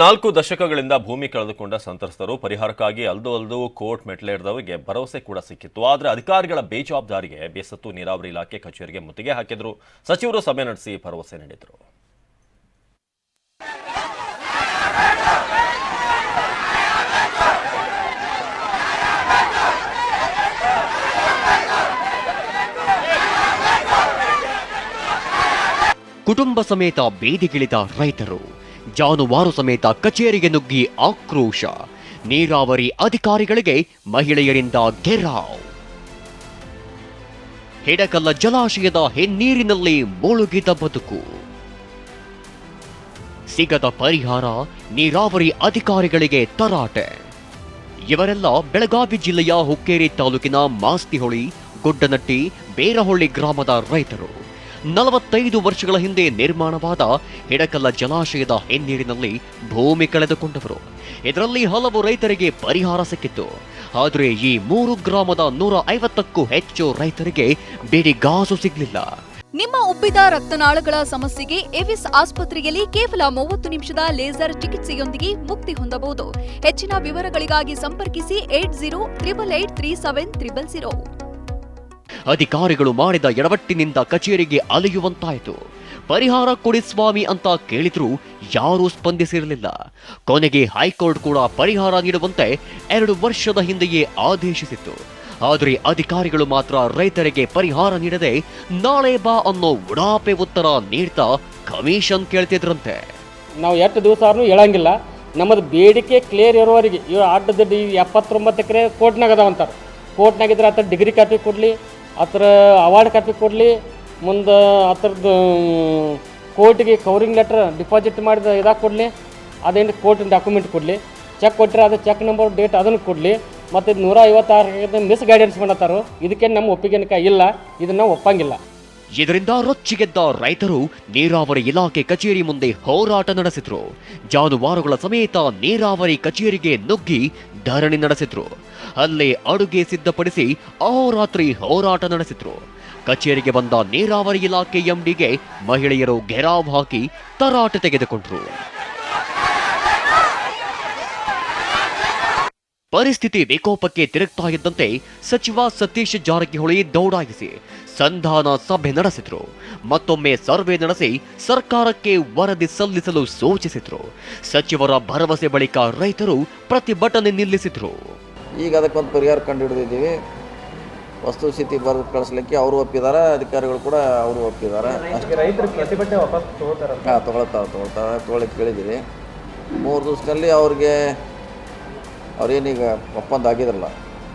ನಾಲ್ಕು ದಶಕಗಳಿಂದ ಭೂಮಿ ಕಳೆದುಕೊಂಡ ಸಂತ್ರಸ್ತರು ಪರಿಹಾರಕ್ಕಾಗಿ ಅಲ್ದು ಅಲ್ದು ಕೋರ್ಟ್ ಮೆಟ್ಲೇರಿದವರಿಗೆ ಭರವಸೆ ಕೂಡ ಸಿಕ್ಕಿತ್ತು. ಆದರೆ ಅಧಿಕಾರಿಗಳ ಬೇಜವಾಬ್ದಾರಿಗೆ ಬೇಸತ್ತು ನೀರಾವರಿ ಇಲಾಖೆ ಕಚೇರಿಗೆ ಮುತ್ತಿಗೆ ಹಾಕಿದ್ರು. ಸಚಿವರು ಸಭೆ ನಡೆಸಿ ಭರವಸೆ ನೀಡಿದರು. ಕುಟುಂಬ ಸಮೇತ ಬೀದಿಗಿಳಿದ ರೈತರು. ಜಾನುವಾರು ಸಮೇತ ಕಚೇರಿಗೆ ನುಗ್ಗಿ ಆಕ್ರೋಶ. ನೀರಾವರಿ ಅಧಿಕಾರಿಗಳಿಗೆ ಮಹಿಳೆಯರಿಂದ ಘೆರಾವ್ ಹಿಡಕಲ್ಲ ಜಲಾಶಯದ ಹೆನ್ನೀರಿನಲ್ಲಿ ಮುಳುಗಿದ ಬದುಕು. ಸಿಗದ ಪರಿಹಾರ ನೀರಾವರಿ ಅಧಿಕಾರಿಗಳಿಗೆ ತರಾಟೆ. ಇವರೆಲ್ಲ ಬೆಳಗಾವಿ ಜಿಲ್ಲೆಯ ಹುಕ್ಕೇರಿ ತಾಲೂಕಿನ ಮಾಸ್ತಿಹೊಳಿ, ಗುಡ್ಡನಟ್ಟಿ ಬೇರಹೊಳ್ಳಿ ಗ್ರಾಮದ ರೈತರು. ನಲವತ್ತೈದು ವರ್ಷಗಳ ಹಿಂದೆ ನಿರ್ಮಾಣವಾದ ಹಿಡಕಲ್ಲ ಜಲಾಶಯದ ಹೆನ್ನೀರಿನಲ್ಲಿ ಭೂಮಿ ಕಳೆದುಕೊಂಡವರು. ಇದರಲ್ಲಿ ಹಲವು ರೈತರಿಗೆ ಪರಿಹಾರ ಸಿಕ್ಕಿತ್ತು. ಆದರೆ ಈ ಮೂರು ಗ್ರಾಮದ ನೂರ ಐವತ್ತಕ್ಕೂ ಹೆಚ್ಚು ರೈತರಿಗೆ ಬಿಡಿಗಾಸು ಸಿಗಲಿಲ್ಲ. ನಿಮ್ಮ ಉಬ್ಬಿದ ರಕ್ತನಾಳಗಳ ಸಮಸ್ಯೆಗೆ ಎವಿಸ್ ಆಸ್ಪತ್ರೆಯಲ್ಲಿ ಕೇವಲ ಮೂವತ್ತು ನಿಮಿಷದ ಲೇಸರ್ ಚಿಕಿತ್ಸೆಯೊಂದಿಗೆ ಮುಕ್ತಿ ಹೊಂದಬಹುದು. ಹೆಚ್ಚಿನ ವಿವರಗಳಿಗಾಗಿ ಸಂಪರ್ಕಿಸಿ eight zero triple eight three seven triple zero. ಅಧಿಕಾರಿಗಳು ಮಾಡಿದ ಎಡವಟ್ಟಿನಿಂದ ಕಚೇರಿಗೆ ಅಲೆಯುವಂತಾಯಿತು. ಪರಿಹಾರ ಕೊಡಿ ಸ್ವಾಮಿ ಅಂತ ಕೇಳಿದ್ರೂ ಯಾರೂ ಸ್ಪಂದಿಸಿರಲಿಲ್ಲ. ಕೊನೆಗೆ ಹೈಕೋರ್ಟ್ ಕೂಡ ಪರಿಹಾರ ನೀಡುವಂತೆ ಎರಡು ವರ್ಷದ ಹಿಂದೆಯೇ ಆದೇಶಿಸಿತ್ತು. ಆದರೆ ಅಧಿಕಾರಿಗಳು ಮಾತ್ರ ರೈತರಿಗೆ ಪರಿಹಾರ ನೀಡದೆ, ನಾಳೆ ಬಾ ಅನ್ನೋ ಉಡಾಪೆ ಉತ್ತರ ನೀಡ್ತಾ ಕಮಿಷನ್ ಕೇಳ್ತಿದ್ರಂತೆ. ನಾವು ಎಷ್ಟು ದಿವಸ ಆದ್ರೂ ಹೇಳಂಗಿಲ್ಲ. ನಮ್ಮದು ಬೇಡಿಕೆ ಕ್ಲಿಯರ್ ಇರೋವರೆಗೆ. ಇವ್ರು ಅಡ್ಡದಡ್ಡಿ ಎಪ್ಪತ್ತೊಂಬತ್ತು ಎಕರೆ ಕೋರ್ಟ್ನಾಗ ಅದಾವಂತಾರೆ ಕೋರ್ಟ್ನಾಗ ಇದ್ರೆ ಆತರ ಡಿಗ್ರಿ ಕಾಪಿ ಕೊಡಲಿ. ಆತರ ಅವಾರ್ಡ್ ಕಾಪಿ ಕೊಡಲಿ, ಮುಂದೆ ಆಥರದ್ದು ಕೋರ್ಟಿಗೆ ಕವರಿಂಗ್ ಲೆಟ್ರ್ ಡಿಪಾಸಿಟ್ ಮಾಡಿದ ಇದಾಗಿ ಕೊಡಲಿ, ಅದೇನು ಕೋರ್ಟಿನ ಡಾಕ್ಯುಮೆಂಟ್ ಕೊಡಲಿ. ಚೆಕ್ ಕೊಟ್ಟರೆ ಅದು ಚೆಕ್ ನಂಬರ್ ಡೇಟ್ ಅದನ್ನು ಕೊಡಲಿ. ಮತ್ತು ಇದು ನೂರ ಐವತ್ತಾರು ಮಿಸ್ ಗೈಡೆನ್ಸ್ ಮಾಡತ್ತಾರೋ. ಇದಕ್ಕೆ ನಮ್ಮ ಒಪ್ಪಿಗೆನಕ ಇಲ್ಲ, ಇದನ್ನು ಒಪ್ಪಂಗಿಲ್ಲ. ಇದರಿಂದ ರೊಚ್ಚಿಗೆದ್ದ ರೈತರು ನೀರಾವರಿ ಇಲಾಖೆ ಕಚೇರಿ ಮುಂದೆ ಹೋರಾಟ ನಡೆಸಿದ್ರು. ಜಾನುವಾರುಗಳ ಸಮೇತ ನೀರಾವರಿ ಕಚೇರಿಗೆ ನುಗ್ಗಿ ಧರಣಿ ನಡೆಸಿದ್ರು. ಅಲ್ಲೇ ಅಡುಗೆ ಸಿದ್ಧಪಡಿಸಿ ಅಹೋರಾತ್ರಿ ಹೋರಾಟ ನಡೆಸಿದ್ರು. ಕಚೇರಿಗೆ ಬಂದ ನೀರಾವರಿ ಇಲಾಖೆ ಎಂಡಿಗೆ ಮಹಿಳೆಯರು ಘೆರಾವ್ ಹಾಕಿ ತರಾಟೆ ತೆಗೆದುಕೊಂಡ್ರು. ಪರಿಸ್ಥಿತಿ ವಿಕೋಪಕ್ಕೆ ತಿರುಗ್ತಾ ಇದ್ದಂತೆ ಸಚಿವ ಸತೀಶ್ ಜಾರಕಿಹೊಳಿ ದೌಡಾಯಿಸಿ ಸಂಧಾನ ಸಭೆ ನಡೆಸಿದ್ರು. ಮತ್ತೊಮ್ಮೆ ಸರ್ವೆ ನಡೆಸಿ ಸರ್ಕಾರಕ್ಕೆ ವರದಿ ಸಲ್ಲಿಸಲು ಸೂಚಿಸಿದ್ರು. ಸಚಿವರ ಭರವಸೆ ಬಳಿಕ ರೈತರು ಪ್ರತಿಭಟನೆ ನಿಲ್ಲಿಸಿದ್ರು. ಈಗ ಅದಕ್ಕೊಂದು ಪರಿಹಾರ ಕಂಡು ಹಿಡಿದಿದ್ದೀವಿ ವಸ್ತುಸ್ಥಿತಿ ಬರೆದು ಕಳಿಸ್ಲಿಕ್ಕೆ ಅವರು ಒಪ್ಪಿದ್ದಾರೆ ಅಧಿಕಾರಿಗಳು ಕೂಡ ಅವರು ಒಪ್ಪಿದ್ದಾರೆ. ರೈತರು ಪ್ರತಿಭಟನೆ ವಾಪಸ್ ತಗೋತಾರ ಹಾಂ ತೊಗೊಳ್ತಾವೆ ತೊಗೊಳ್ತಾವೆ ತೊಗೊಳಕ್ಕೆ ಕೇಳಿದ್ದೀವಿ. ಮೂರು ದಿವಸದಲ್ಲಿ ಅವ್ರಿಗೆ ಅವ್ರೇನೀಗ ಒಪ್ಪಂದ ಆಗಿದ್ರಲ್ಲ,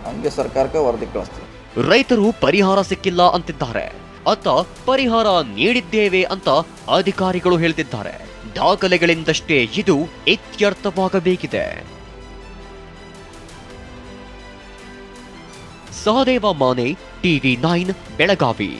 ಹಂಗೆ ಸರ್ಕಾರಕ್ಕೆ ವರದಿ ಕಳಿಸ್ತೀವಿ. ರೈತರು ಪರಿಹಾರ ಸಿಕ್ಕಿಲ್ಲ ಅಂತಿದ್ದಾರೆ. ಅತ್ತ ಪರಿಹಾರ ನೀಡಿದ್ದೇವೆ ಅಂತ ಅಧಿಕಾರಿಗಳು ಹೇಳ್ತಿದ್ದಾರೆ. ದಾಖಲೆಗಳಿಂದಷ್ಟೇ ಇದು ಇತ್ಯರ್ಥವಾಗಬೇಕಿದೆ. Sahadeva Mane, TV nine, Belagavi.